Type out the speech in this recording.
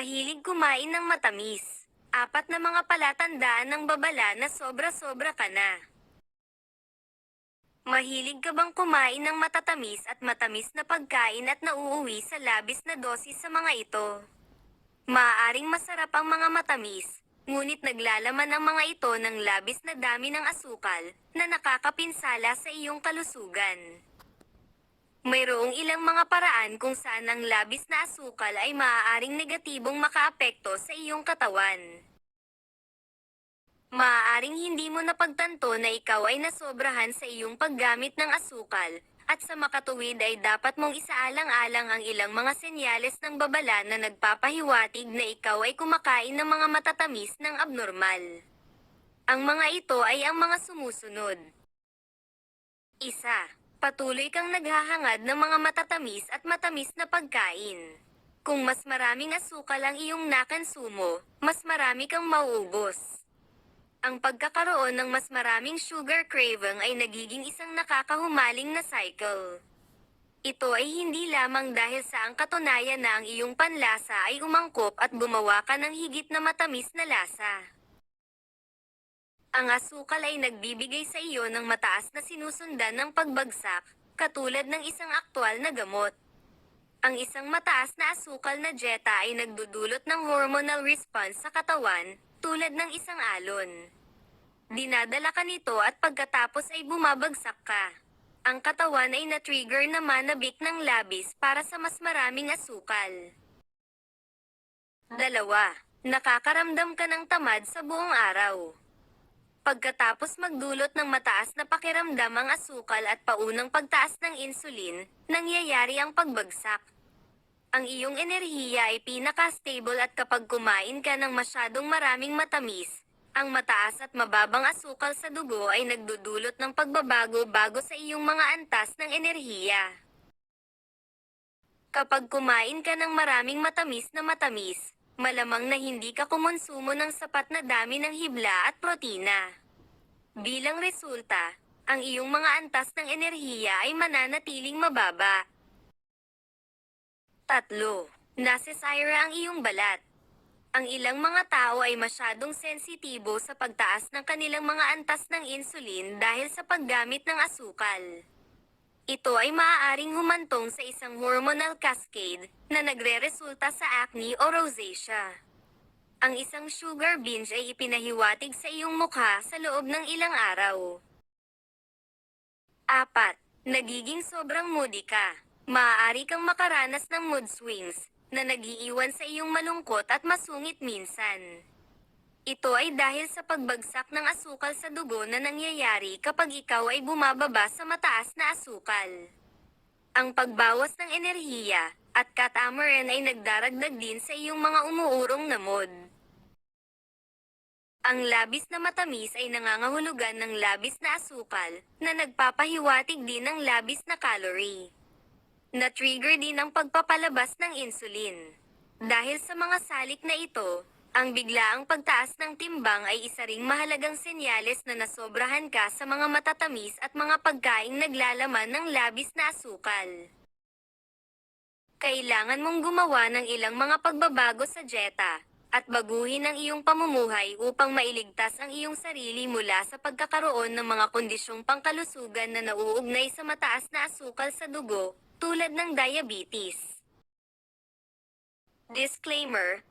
Mahilig kumain ng matamis. Apat na mga palatandaan ng babala na sobra-sobra ka na. Mahilig ka bang kumain ng matatamis at matamis na pagkain at nauuwi sa labis na dosis sa mga ito? Maaaring masarap ang mga matamis, ngunit naglalaman ang mga ito ng labis na dami ng asukal na nakakapinsala sa iyong kalusugan. Mayroong ilang mga paraan kung saan ang labis na asukal ay maaaring negatibong makaapekto sa iyong katawan. Maaaring hindi mo napagtanto na ikaw ay nasobrahan sa iyong paggamit ng asukal, at sa makatuwid ay dapat mong isaalang-alang ang ilang mga senyales ng babala na nagpapahiwatig na ikaw ay kumakain ng mga matatamis ng abnormal. Ang mga ito ay ang mga sumusunod. Isa, patuloy kang naghahangad ng mga matatamis at matamis na pagkain. Kung mas maraming asukal ang iyong nakansumo, mas marami kang mauubos. Ang pagkakaroon ng mas maraming sugar craving ay nagiging isang nakakahumaling na cycle. Ito ay hindi lamang dahil sa ang katunayan na ang iyong panlasa ay umangkop at gumawa ka ng higit na matamis na lasa. Ang asukal ay nagbibigay sa iyo ng mataas na sinusundan ng pagbagsak, katulad ng isang aktwal na gamot. Ang isang mataas na asukal na dieta ay nagdudulot ng hormonal response sa katawan, tulad ng isang alon. Dinadala ka nito at pagkatapos ay bumabagsak ka. Ang katawan ay na-trigger na manabik ng labis para sa mas maraming asukal. Dalawa, nakakaramdam ka ng tamad sa buong araw. Pagkatapos magdulot ng mataas na pakiramdam ang asukal at paunang pagtaas ng insulin, nangyayari ang pagbagsak. Ang iyong enerhiya ay pinaka-stable at kapag kumain ka ng masyadong maraming matamis, ang mataas at mababang asukal sa dugo ay nagdudulot ng pagbabago bago sa iyong mga antas ng enerhiya. Kapag kumain ka ng maraming matamis na matamis, malamang na hindi ka kumonsumo ng sapat na dami ng hibla at protina. Bilang resulta, ang iyong mga antas ng enerhiya ay mananatiling mababa. Tatlo, nasisira ang iyong balat. Ang ilang mga tao ay masyadong sensitibo sa pagtaas ng kanilang mga antas ng insulin dahil sa paggamit ng asukal. Ito ay maaaring humantong sa isang hormonal cascade na nagre-resulta sa acne o rosacea. Ang isang sugar binge ay ipinahiwatig sa iyong mukha sa loob ng ilang araw. Apat, nagiging sobrang moody ka. Maaari kang makaranas ng mood swings na nagiiwan sa iyong malungkot at masungit minsan. Ito ay dahil sa pagbagsak ng asukal sa dugo na nangyayari kapag ikaw ay bumababa sa mataas na asukal. Ang pagbawas ng enerhiya at katamaran ay nagdaragdag din sa iyong mga umuurong na mood. Ang labis na matamis ay nangangahulugan ng labis na asukal na nagpapahiwatig din ng labis na calorie. Na-trigger din ang pagpapalabas ng insulin. Dahil sa mga salik na ito, ang biglaang pagtaas ng timbang ay isa ring mahalagang senyales na nasobrahan ka sa mga matatamis at mga pagkaing naglalaman ng labis na asukal. Kailangan mong gumawa ng ilang mga pagbabago sa dieta at baguhin ang iyong pamumuhay upang mailigtas ang iyong sarili mula sa pagkakaroon ng mga kondisyong pangkalusugan na nauugnay sa mataas na asukal sa dugo, tulad ng diabetes. Disclaimer,